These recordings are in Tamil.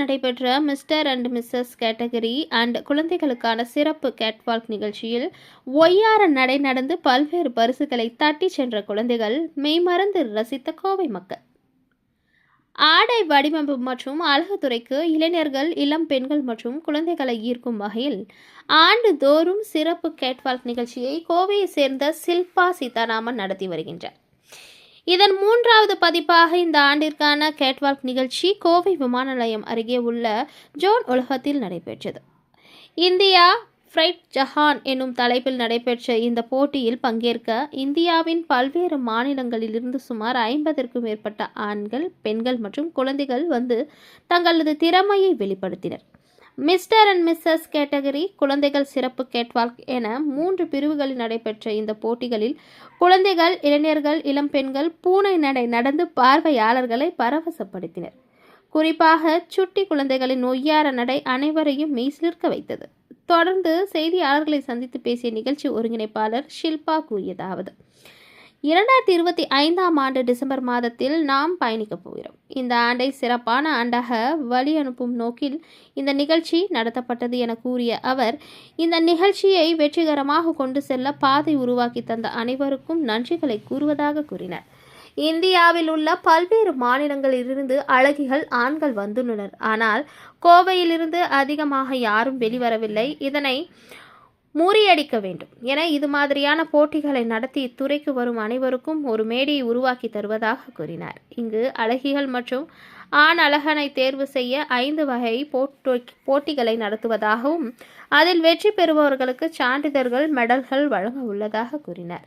நடைபெற்ற mister and missus category and குழந்தைகளுக்கான சிறப்பு கேட்வால்க் நிகழ்ச்சியில் ஒய்யார நடை நடந்து பல்வேறு பரிசுகளை தட்டி சென்ற குழந்தைகள் மெய்மறந்து ரசித்த கோவை மக்கள். ஆடை வடிவமைப்பு மற்றும் அழகுத்துறைக்கு இளைஞர்கள் இளம் பெண்கள் மற்றும் குழந்தைகளை ஈர்க்கும் வகையில் ஆண்டுதோறும் சிறப்பு கேட்வால்க் நிகழ்ச்சியை கோவையை சேர்ந்த சில்பா சீதாராமன் நடத்தி வருகின்றார். இதன் மூன்றாவது பதிப்பாக இந்த ஆண்டிற்கான கேட்வால்க் நிகழ்ச்சி கோவை விமான நிலையம் அருகே உள்ள ஜோன் உலகத்தில் நடைபெற்றது. இந்தியா ஃப்ரைட் ஜஹான் என்னும் தலைப்பில் நடைபெற்ற இந்த போட்டியில் பங்கேற்க இந்தியாவின் பல்வேறு மாநிலங்களிலிருந்து சுமார் ஐம்பதற்கும் மேற்பட்ட ஆண்கள் பெண்கள் மற்றும் குழந்தைகள் வந்து தங்களது திறமையை வெளிப்படுத்தினர். மிஸ்டர் அண்ட் மிஸ்ஸஸ் கேட்டகரி குழந்தைகள் சிறப்பு கேட்வால்க் என மூன்று பிரிவுகளில் நடைபெற்ற இந்த போட்டிகளில் குழந்தைகள் இளைஞர்கள் இளம் பெண்கள் பூனை நடை நடந்து பார்வையாளர்களை பரவசப்படுத்தினர். குறிப்பாக சுட்டி குழந்தைகளின் ஒய்யார நடை அனைவரையும் மெய்சிலிர்க்க வைத்தது. தொடர்ந்து செய்தியாளர்களை சந்தித்து பேசிய நிகழ்ச்சி ஒருங்கிணைப்பாளர் ஷில்பா கூறியதாவது இரண்டாயிரத்தி இருபத்தி ஐந்தாம் ஆண்டு டிசம்பர் மாதத்தில் நாம் பயணிக்கப் போகிறோம். இந்த ஆண்டை சிறப்பான ஆண்டாக வழி அனுப்பும் நோக்கில் இந்த நிகழ்ச்சி நடத்தப்பட்டது என கூறிய அவர் இந்த நிகழ்ச்சியை வெற்றிகரமாக கொண்டு செல்ல பாதை உருவாக்கி தந்த அனைவருக்கும் நன்றிகளை கூறுவதாக கூறினார். இந்தியாவில் உள்ள பல்வேறு மாநிலங்களிலிருந்து அழகிகள் ஆண்கள் வந்துள்ளனர். ஆனால் கோவையிலிருந்து அதிகமாக யாரும் வெளிவரவில்லை. இதனை முறியடிக்க வேண்டும். என இது மாதிரியான போட்டிகளை நடத்தி இத்துறைக்கு வரும் அனைவருக்கும் ஒரு மேடையை உருவாக்கி தருவதாக கூறினார். இங்கு அழகிகள் மற்றும் ஆண் அழகனை தேர்வு செய்ய ஐந்து வகை போட்டிகளை நடத்துவதாகவும் அதில் வெற்றி பெறுபவர்களுக்கு சான்றிதழ்கள் மெடல்கள் வழங்க உள்ளதாக கூறினார்.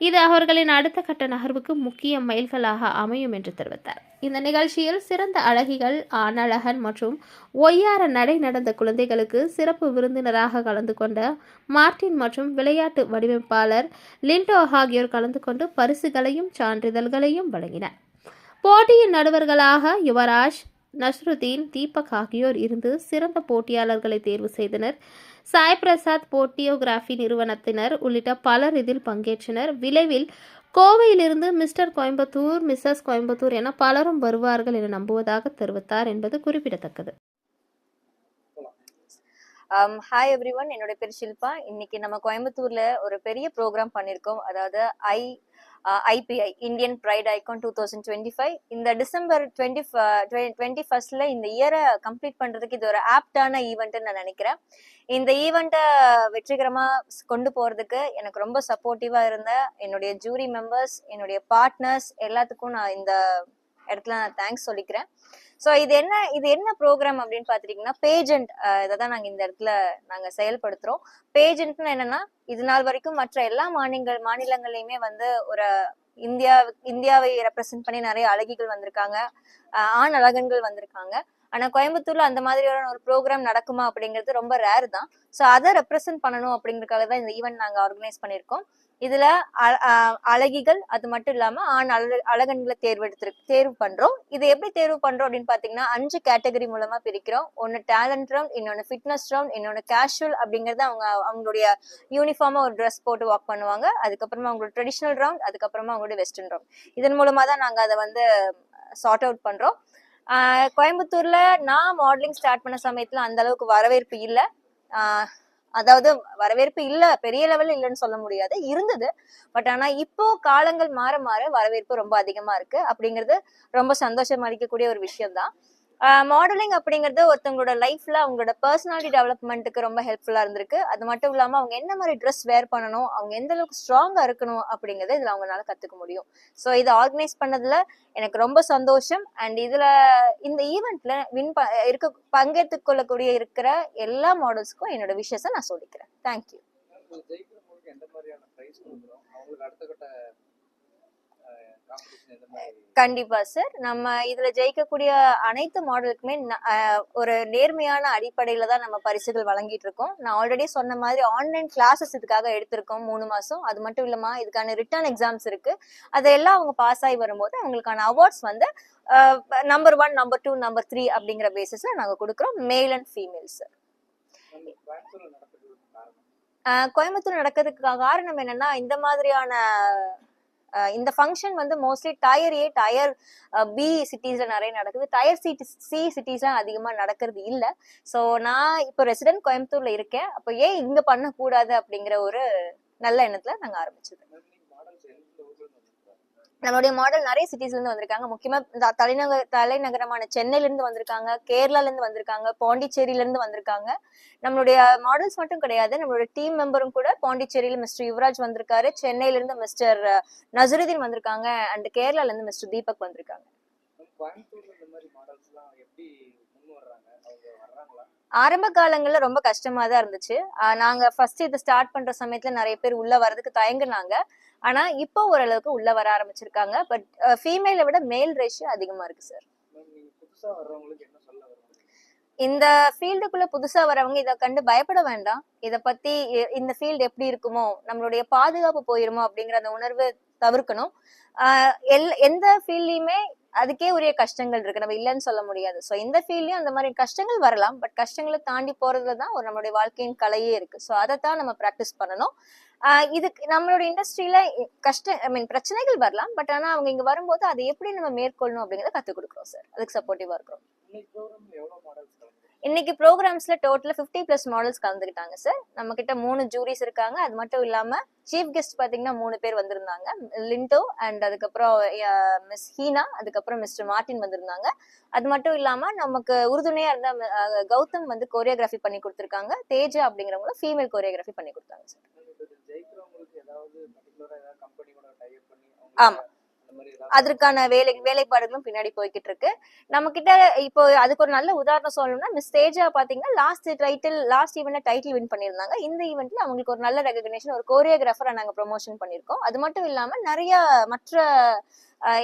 இது அவர்களின் அடுத்த கட்ட நகர்வுக்கு முக்கிய மைல்களாக அமையும் என்று தெரிவித்தார். இந்த நிகழ்ச்சியில் சிறந்த அழகிகள் ஆணழகன் மற்றும் ஒய்யார நடை நடந்த குழந்தைகளுக்கு சிறப்பு விருந்தினராக கலந்து கொண்ட மார்டின் மற்றும் விளையாட்டு வடிவமைப்பாளர் லிண்டோ ஆகியோர் கலந்து கொண்டு பரிசுகளையும் சான்றிதழ்களையும் வழங்கினர். போட்டியின் நடுவர்களாக யுவராஜ் நஸ்ருதீன் தீபக் ஆகியோர் இருந்து சிறந்த போட்டியாளர்களை தேர்வு செய்தனர். சாய் பிரசாத் போட்டியோகிராஃபி நிறுவனத்தினர் உள்ளிட்ட பலர் இதில் பங்கேற்றனர். விளைவில் கோவையிலிருந்து மிஸ்டர் கோயம்புத்தூர் மிஸ்ஸஸ் கோயம்புத்தூர் என பலரும் வருவார்கள் என நம்புவதாக தெரிவித்தார் என்பது குறிப்பிடத்தக்கது. ஹாய் எவ்ரி ஒன் என்னோட பேர் ஷில்பா. இன்னைக்கு நம்ம கோயம்புத்தூர்ல ஒரு பெரிய ப்ரோக்ராம் பண்ணியிருக்கோம் அதாவது I IPI Indian pride icon two thousand twenty five இந்த டிசம்பர் டுவெண்ட்டி டுவெண்ட்டி ஃபர்ஸ்ட்ல இந்த இயரை கம்ப்ளீட் பண்றதுக்கு இது ஒரு ஆப்டான ஈவெண்ட்னு நான் நினைக்கிறேன். இந்த ஈவெண்ட்டை வெற்றிகரமா கொண்டு போறதுக்கு எனக்கு ரொம்ப சப்போர்ட்டிவா இருந்த என்னுடைய ஜூரி மெம்பர்ஸ் என்னுடைய பார்ட்னர்ஸ் எல்லாத்துக்கும் நான் இந்த இடத்துல நான் தேங்க்ஸ் சொல்லிக்கிறேன். ஸோ இது என்ன இது என்ன ப்ரோக்ராம் அப்படின்னு பார்த்துட்டிங்கன்னா பேஜெண்ட் இதை தான் நாங்கள் இந்த இடத்துல நாங்கள் செயல்படுத்துகிறோம் பேஜெண்ட்னு என்னன்னா இது நாள் வரைக்கும் மற்ற எல்லா மாநிலங்கள் மாநிலங்கள்லையுமே வந்து ஒரு இந்தியா இந்தியாவை ரெப்ரசென்ட் பண்ணி நிறைய அழகிகள் வந்திருக்காங்க. ஆண் அழகன்கள் வந்திருக்காங்க. ஆனா கோயம்புத்தூர்ல அந்த மாதிரியான ஒரு ப்ரோக்ராம் நடக்குமா அப்படிங்கிறது ரொம்ப ரேர் தான். ஸோ அதை ரெப்ரசென்ட் பண்ணணும் அப்படிங்கிறதுக்காக தான் இந்த ஈவெண்ட் நாங்கள் ஆர்கனைஸ் பண்ணியிருக்கோம். இதுல அழகிகள் அது மட்டும் இல்லாம ஆண் அழ அழகன்களை தேர்வெடுத்து தேர்வு பண்றோம். இது எப்படி தேர்வு பண்றோம் அப்படின்னு பாத்தீங்கன்னா அஞ்சு கேட்டகரி மூலமா பிரிக்கிறோம். ஒன்னு டேலண்ட் ரவுண்ட் இன்னொன்னு ஃபிட்னஸ் ரவுண்ட் இன்னொன்னு கேஷுவல் அப்படிங்கறது அவங்க அவங்களுடைய யூனிஃபார்மா ஒரு ட்ரெஸ் போட்டு வாக் பண்ணுவாங்க. அதுக்கப்புறமா அவங்களோட ட்ரெடிஷனல் ரவுண்ட் அதுக்கப்புறமா அவங்களுடைய வெஸ்டர்ன் ரவுண்ட் இதன் மூலமா தான் நாங்க அதை வந்து சார்ட் அவுட் பண்றோம். கோயம்புத்தூர்ல நான் மாடலிங் ஸ்டார்ட் பண்ண சமயத்துல அந்த அளவுக்கு வரவேற்பு இல்லை. அதாவது வரவேற்பு இல்ல பெரிய லெவல்ல இல்லைன்னு சொல்ல முடியாது. இருந்தது. பட் ஆனா இப்போ காலங்கள் மாற மாற வரவேற்பு ரொம்ப அதிகமா இருக்கு. அப்படிங்கிறது ரொம்ப சந்தோஷம் அளிக்கக்கூடிய ஒரு விஷயம் தான் மாடலிங் அப்படிங்கிறது ஒருத்தவங்களோட லைஃப்ல அவங்களோட பர்சனாலிட்டி டெவலப்மெண்ட்டுக்கு ரொம்ப ஹெல்ப்ஃபுல்லா இருந்திருக்கு. அது மட்டும் இல்லாம அவங்க என்ன மாதிரி ட்ரெஸ் வேர் பண்ணணும் அவங்க எந்த அளவுக்கு ஸ்ட்ராங்கா இருக்கணும் அப்படிங்கறத இதுல அவங்களால கத்துக்க முடியும். ஸோ இதை ஆர்கனைஸ் பண்ணதுல எனக்கு ரொம்ப சந்தோஷம். அண்ட் இதுல இந்த ஈவெண்ட்ல வின் இருக்க பங்கேற்று கொள்ளக்கூடிய இருக்கிற எல்லா மாடல்ஸ்க்கும் என்னோட விஷயத்தை நான் சொல்லிக்கிறேன். தேங்க்யூ கண்டிப்பா சார். நம்ம இதுல ஜெயிக்கக்கூடிய அனைத்து மாடலுக்குமே ஒரு நேர்மையான அடிப்படையில தான் நம்ம பரிசுகள் வழங்கிட்டு இருக்கோம். நான் ஆல்ரெடி சொன்ன மாதிரி ஆன்லைன் கிளாஸஸ் இதுக்காக எடுத்திருக்கோம் மூணு மாசம். அது மட்டும் இல்லாம இதுக்கான ரிட்டர்ன் எக்ஸாம்ஸ் இருக்கு. அதையெல்லாம் அவங்க பாஸ் ஆகி வரும்போது அவங்களுக்கான அவார்ட்ஸ் வந்து number one number two number three அப்படிங்கிற பேசிஸ்ல நாங்க கொடுக்குறோம். Male and female sir Coimbatore நடக்கிறதுக்கு காரணம் என்னன்னா இந்த மாதிரியான இந்த ஃபங்க்ஷன் வந்து mostly tier A tier B சிட்டிஸ்ல நிறைய நடக்குது. டயர் சி சி சிட்டிஸ்லாம் அதிகமா நடக்கிறது இல்ல. ஸோ நான் இப்போ ரெசிடென்ட் கோயம்புத்தூர்ல இருக்கேன். அப்போ ஏன் இங்க பண்ணக்கூடாது அப்படிங்கிற ஒரு நல்ல எண்ணத்துல நாங்க ஆரம்பிச்சது. நம்மளுடைய மாடல் நிறைய சிட்டிஸ்ல இருந்து வந்திருக்காங்க. முக்கியமா இந்த தலைநகர் தலைநகரமான சென்னையில இருந்து வந்திருக்காங்க கேரளால இருந்து வந்திருக்காங்க பாண்டிச்சேரியில இருந்து வந்திருக்காங்க. நம்மளுடைய மாடல்ஸ் மட்டும் கிடையாது நம்மளுடைய டீம் மெம்பரும் கூட பாண்டிச்சேரியில மிஸ்டர் யுவராஜ் வந்திருக்காரு சென்னையில இருந்து மிஸ்டர் நசருதீன் வந்திருக்காங்க அண்ட் கேரளால இருந்து மிஸ்டர் தீபக் வந்திருக்காங்க கோயம்புத்தூர்ல இந்த மாதிரி மாடல்ஸ்லாம் எப்படி முன் வர்றாங்க அவங்க வர்றாங்களா ஆரம்ப காலங்கள்ல ரொம்ப கஷ்டமா தான் இருந்துச்சு. நாங்க ஃபர்ஸ்ட் இதை ஸ்டார்ட் பண்ற சமயத்துல நிறைய பேர் உள்ள வர்றதுக்கு தயங்குனாங்க. ஆனா இப்போ ஓரளவுக்கு உள்ள வர ஆரம்பிச்சிருக்காங்க. பட் ஃபீமேலை விட மேல் ரேஷியோ அதிகமா இருக்கு சார் இந்த ஃபீல்டுக்குள்ள புதுசா வரவங்க இதை கண்டு பயப்பட வேண்டாம். இத பத்தி இந்த ஃபீல்டு எப்படி இருக்குமோ நம்மளுடைய பாதுகாப்பு போயிருமோ அப்படிங்கிற அந்த உணர்வு தவிர்க்கணும். எல் எந்த ஃபீல்ட்லயுமே அதுக்கே உரிய கஷ்டங்கள் இருக்கு. நம்ம இல்லைன்னு சொல்ல முடியாது. ஸோ இந்த ஃபீல்ட்லயும் அந்த மாதிரி கஷ்டங்கள் வரலாம். பட் கஷ்டங்களை தாண்டி போறதுல தான் ஒரு நம்மளுடைய வாழ்க்கையின் கலையே இருக்கு. ஸோ அதை தான் நம்ம ப்ராக்டிஸ் பண்ணணும். இதுக்கு நம்மளோட இண்டஸ்ட்ரியில கஷ்ட ஐ மீன் பிரச்சனைகள் வரலாம். பட் ஆனா அவங்க இங்க வரும்போது அதை எப்படி நம்ம மேற்கொள்ளணும் அப்படிங்கறத கத்துக் கொடுக்குறோம் சார் அதுக்கு சப்போர்ட்டிவா இருக்கிறோம். இன்னைக்கு ப்ரோக்ராம்ஸ்ல டோட்டலா 50 பிளஸ் மாடல்ஸ் கலந்துக்கிட்டாங்க சார் நம்ம கிட்ட மூணு ஜூரிஸ் இருக்காங்க. அது மட்டும் இல்லாம சீஃப் கெஸ்ட் பாத்தீங்கன்னா மூணு பேர் வந்திருந்தாங்க. லிண்டோ அண்ட் அதுக்கப்புறம் மிஸ் ஹீனா அதுக்கப்புறம் மிஸ்டர் மார்டின் வந்திருந்தாங்க. அது மட்டும் இல்லாம நமக்கு உறுதுணையா இருந்த கௌதம் வந்து கோரியோகிராஃபி பண்ணி கொடுத்திருக்காங்க. தேஜா அப்படிங்கிறவங்க ஃபீமேல் கோரியோகிராஃபி பண்ணி கொடுத்தாங்க சார் ஆமா. அதற்கான வேலை வேலைப்பாடுகளும் பின்னாடி போய்கிட்டு இருக்கு நம்ம கிட்ட இப்போ அதுக்கு ஒரு நல்ல உதாரணம் சொல்லணும்னா மிஸ் தேஜா பாத்தீங்கன்னா லாஸ்ட் டைட்டில் லாஸ்ட் ஈவெண்ட்ல டைட்டில் வின் பண்ணியிருந்தாங்க. இந்த ஈவெண்ட்ல அவங்களுக்கு ஒரு நல்ல ரெகக்னேஷன் ஒரு கோரியோகிராஃபரா நாங்க ப்ரொமோஷன் பண்ணியிருக்கோம். அது மட்டும் இல்லாம நிறைய மற்ற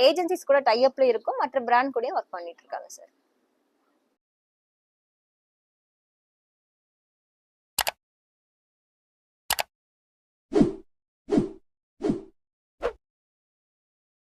ஏஜென்சிஸ் கூட டைஅப்ல இருக்கும். மற்ற பிராண்ட் கூடயும் ஒர்க் பண்ணிட்டு இருக்காங்க சார்